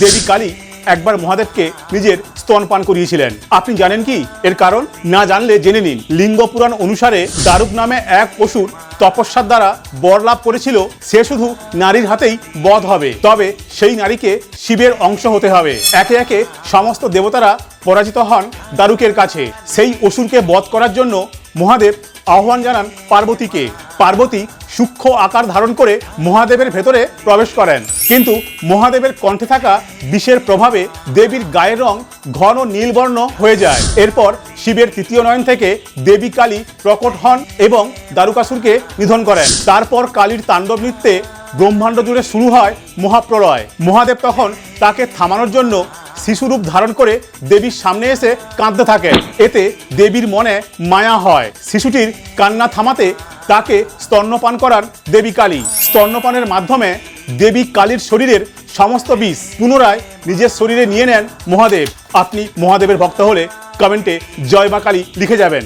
দেবী কালী একবার মহাদেবকে নিজের স্তন পান করিয়েছিলেন। আপনি জানেন কি? এর কারণ? না জানলে জেনে নিন। লিঙ্গ পুরাণ অনুসারে দারুক নামে এক অসুর তপস্যার দ্বারা বর লাভ করেছিল, সে শুধু নারীর হাতেই বধ হবে। তবে সেই নারীকে শিবের অংশ হতে হবে। একে একে সমস্ত দেবতারা পরাজিত হন দারুকের কাছে। সেই অসুরকে বধ করার জন্য মহাদেব আহ্বান জানান পার্বতীকে। পার্বতী সূক্ষ্ম আকার ধারণ করে মহাদেবের ভেতরে প্রবেশ করেন। কিন্তু মহাদেবের কণ্ঠে থাকা বিষের প্রভাবে দেবীর গায়ের রং ঘন নীলবর্ণ হয়ে যায়। এরপর শিবের তৃতীয় নয়ন থেকে দেবী কালী প্রকট হন এবং দারুকাসুরকে নিধন করেন। তারপর কালীর তাণ্ডব নৃত্যে ব্রহ্মাণ্ড জুড়ে শুরু হয় মহাপ্রলয়। মহাদেব তখন তাকে থামানোর জন্য শিশুরূপ ধারণ করে দেবীর সামনে এসে কাঁদতে থাকেন। এতে দেবীর মনে মায়া হয়। শিশুটির কান্না থামাতে তাকে স্তন্যপান করার দেবী কালী। স্তন্যপানের মাধ্যমে দেবী কালীর শরীরের সমস্ত বিষ পুনরায় নিজের শরীরে নিয়ে নেন মহাদেব। আপনি মহাদেবের ভক্ত হলে কমেন্টে জয় মা কালী লিখে যাবেন।